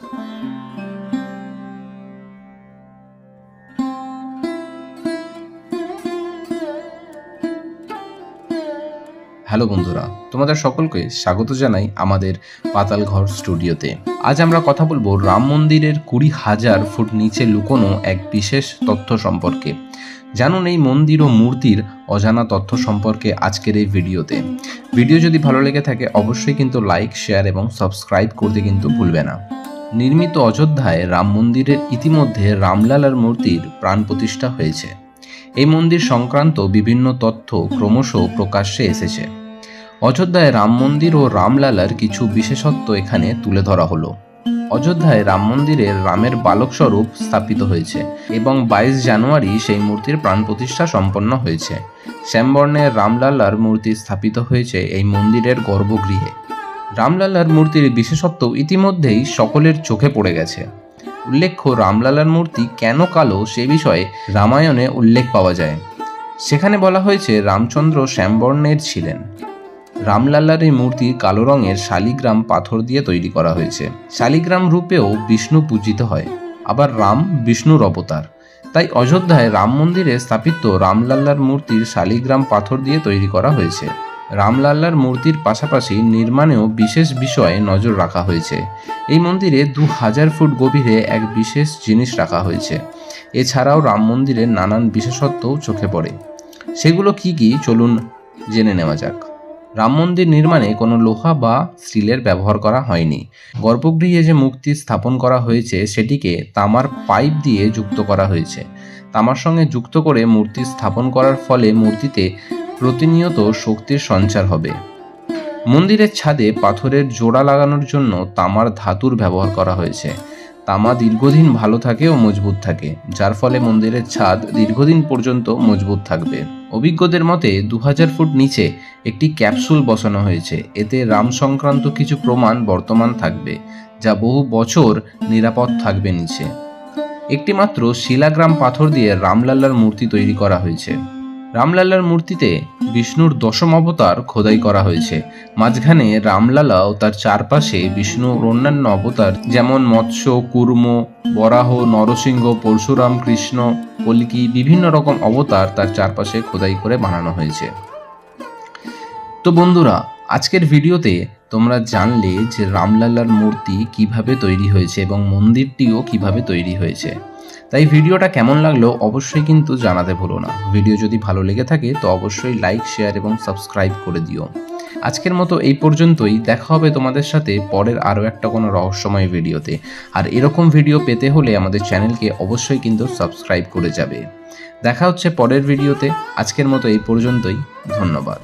Hello বন্ধুরা, তোমাদের সকলকে স্বাগত জানাই আমাদের পাতালঘর স্টুডিওতে। আজ আমরা কথা বলব রাম মন্দিরের কুড়ি হাজার ফুট নিচে লুকোনো এক বিশেষ তথ্য সম্পর্কে। জানুন এই মন্দির ও মূর্তির অজানা তথ্য সম্পর্কে আজকের এই ভিডিওতে। ভিডিও যদি ভালো লেগে থাকে, অবশ্যই কিন্তু লাইক, শেয়ার এবং সাবস্ক্রাইব করতে কিন্তু ভুলবে না। নির্মিত অযোধ্যায় রাম মন্দিরের ইতিমধ্যে রামলালার মূর্তির প্রাণ প্রতিষ্ঠা হয়েছে। এই মন্দির সংক্রান্ত বিভিন্ন তথ্য ক্রমশ প্রকাশ্যে এসেছে। অযোধ্যায় রাম মন্দির ও রামলালার কিছু বিশেষত্ব এখানে তুলে ধরা হলো। অযোধ্যায় রাম মন্দিরের রামের বালক স্বরূপ স্থাপিত হয়েছে এবং বাইশ জানুয়ারি সেই মূর্তির প্রাণ প্রতিষ্ঠা সম্পন্ন হয়েছে। শ্যামবর্ণের রামলালার মূর্তি স্থাপিত হয়েছে এই মন্দিরের গর্ভগৃহে। রামলালার মূর্তির বিশেষত্ব ইতিমধ্যেই সকলের চোখে পড়ে গেছে। উল্লেখ্য, রামলালার মূর্তি কেন কালো সে বিষয়ে রামায়ণে উল্লেখ পাওয়া যায়। সেখানে বলা হয়েছে, রামচন্দ্র শ্যামবর্ণের ছিলেন। রামলালার এই মূর্তি কালো রঙের শালিগ্রাম পাথর দিয়ে তৈরি করা হয়েছে। শালিগ্রাম রূপেও বিষ্ণু পূজিত হয়। আবার রাম বিষ্ণুর অবতার। তাই অযোধ্যায় রাম মন্দিরে স্থাপিত রামলাল্লার মূর্তির শালিগ্রাম পাথর দিয়ে তৈরি করা হয়েছে। রামলাল্লার মূর্তির পাশাপাশি নির্মাণেও বিশেষ বিষয়ে নজর রাখা হয়েছে। এই মন্দিরে দু হাজার ফুট গভীরে এক বিশেষ জিনিস রাখা হয়েছে। এছাড়াও রাম মন্দিরের নানান বিশেষত্বও চোখে পড়ে। সেগুলো কি কি? চলুন জেনে নেওয়া যাক। রাম মন্দির নির্মাণে কোনো লোহা বা স্টিলের ব্যবহার করা হয়নি। গর্ভগৃহে যে মূর্তি স্থাপন করা হয়েছে, সেটিকে তামার পাইপ দিয়ে যুক্ত করা হয়েছে। তামার সঙ্গে যুক্ত করে মূর্তি স্থাপন করার ফলে মূর্তিতে প্রতিনিয়ত শক্তির সঞ্চার হবে। মন্দিরের ছাদে পাথরের জোড়া লাগানোর জন্য তামার ধাতুর ব্যবহার করা হয়েছে। তামা দীর্ঘদিন ভালো থাকে ও মজবুত থাকে, যার ফলে মন্দিরের ছাদ দীর্ঘদিন পর্যন্ত মজবুত থাকবে। অভিজ্ঞদের মতে দু হাজার ফুট নিচে একটি ক্যাপসুল বসানো হয়েছে। এতে রাম সংক্রান্ত কিছু প্রমাণ বর্তমান থাকবে, যা বহু বছর নিরাপদ থাকবে নিচে। একটি মাত্র শিলাগ্রাম পাথর দিয়ে রামলাল্লার মূর্তি তৈরি করা হয়েছে। রামলাল্লার মূর্তিতে বিষ্ণুর দশম অবতার খোদাই করা হয়েছে। মাঝখানে রামলালা ও তার চারপাশে বিষ্ণুর অন্যান্য অবতার যেমন মৎস্য, কুর্ম, বরাহ, নরসিংহ, পরশুরাম, কৃষ্ণ, কলিকি, বিভিন্ন রকম অবতার তার চারপাশে খোদাই করে বানানো হয়েছে। তো বন্ধুরা, আজকের ভিডিওতে তোমরা জানলে যে রামলালার মূর্তি কীভাবে তৈরি হয়েছে এবং মন্দিরটিও কীভাবে তৈরি হয়েছে। তাই ভিডিওটা কেমন লাগল অবশ্যই কিন্তু জানাতে ভুলো না। ভিডিও যদি ভালো লেগে থাকে তো অবশ্যই লাইক, শেয়ার এবং সাবস্ক্রাইব করে দিও। আজকের মতো এই পর্যন্তই। দেখা হবে তোমাদের সাথে পরের আরও একটা কোনো রহস্যময় ভিডিওতে। আর এরকম ভিডিও পেতে হলে আমাদের চ্যানেলকে অবশ্যই কিন্তু সাবস্ক্রাইব করে যাবে। দেখা হচ্ছে পরের ভিডিওতে। আজকের মতো এই পর্যন্তই। ধন্যবাদ।